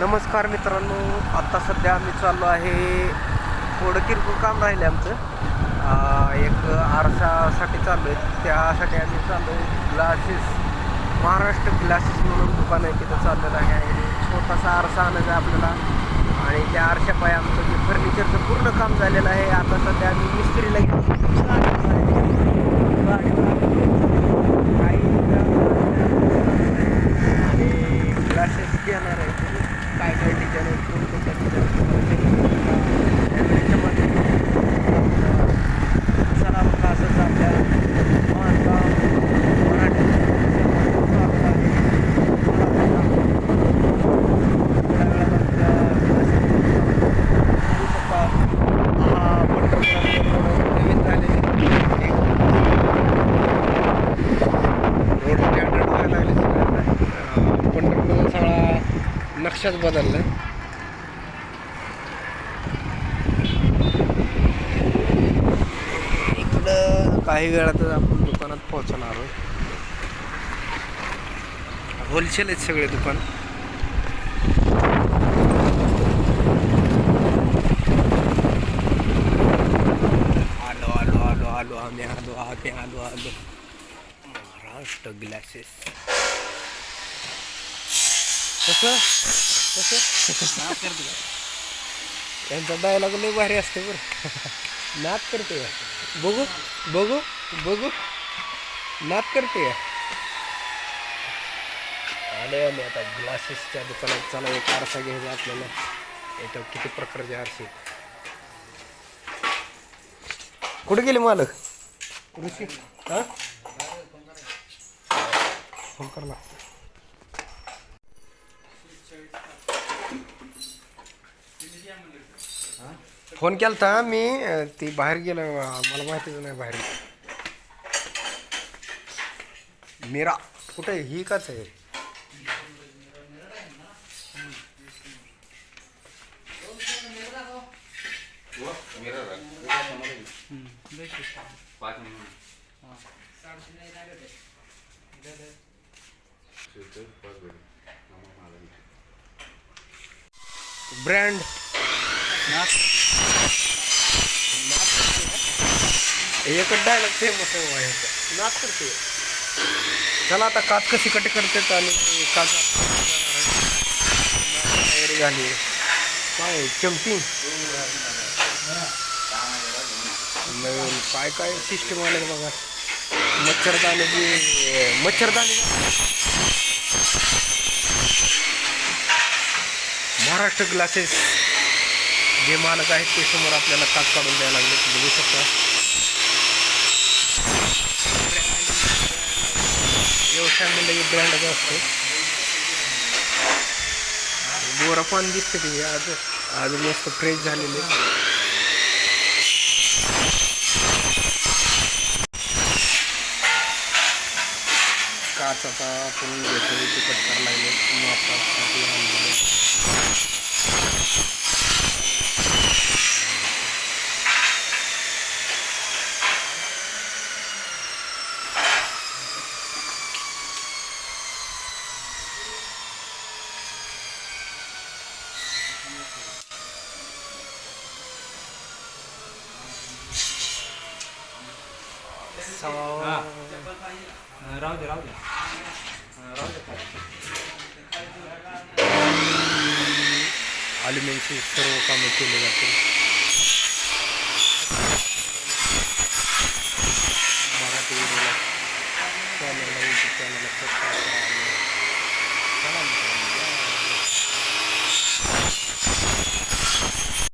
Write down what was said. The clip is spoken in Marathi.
नमस्कार मित्रांनो आत्ता सध्या आम्ही चाललो आहे थोडं किरकोळ काम राहिले आमचं. एक आरशासाठी चाललो आहे त्यासाठी आम्ही चाललो आहे ग्लासेस महाराष्ट्र ग्लासेस म्हणून दुकान आहे तिथं चाललेलं आहे. आणि छोटासा आरसा आणायचा आहे आपल्याला. आणि त्या आरशापाय आमचं जे फर्निचरचं पूर्ण काम झालेलं आहे. आता सध्या आम्ही मिस्त्रीला घेऊन गाडीवर काही आणि ग्लासेस घेणार आहे काय काय डिझाईन आहेत कोणकोणत्या चला मग असंच आपल्या महानगाव मराठी स्वागत आहे. बघू शकता, हा पंढरपुरात नवीन झालेली एक रोड स्टँडर्ड व्हायला लागले सगळ्यांना पंढरपूरचा सगळा नक्षाच बदलला. इकडं काही वेळातच आपण दुकानात पोहोचणार आहोत. होलसेल आहेत सगळे दुकान. आलो आलो आलो आलो आम्ही आलो आम्ही आलो आलो. महाराष्ट्र ग्लासेस कसं? कसं? यांचा डायलॉग लय भारी असते बरं. नाद करते का? बघू बघू बघू. नाद करते का? आले आम्ही आता ग्लासेसच्या दुकानात. चला एक आरसा घ्यायचा आपल्याला. याच्यावर किती प्रकारचे आरसे. कुठे गेले मालक? ऋषी. हा? फोन कर फोन फोन केलता मी ती बाहेर गेलो मला माहितीच नाही बाहेर. मीरा कुठे आहे? ही काच आहे. ब्रँड. एकच डायलॉग फेमस आहे ह्याचा. नाच करते चला आता काच कशी कट करतात आणि काच तयारी झाली काय चमची नवीन काय काय सिस्टम आले बघा. मच्छरदाणी मच्छरदाणी महाराष्ट्र ग्लासेस जे मालक आहेत ते समोर आपल्याला काच काढून द्यायला लागले. बघू शकता. व्यवसाय म्हणलं की ब्रँडच असतो. बोरा पान दिसते ते आज आज मस्त फ्रेश झालेले. काच आता आपण घेतो तिकट करायला लागले मापासाठी राहू दे राहू दे राहू दे अल्युमिनियमची सर्व कामं केले जाते मराठी चॅनलला यूट्यूब चॅनलला सबस्क्राईब करा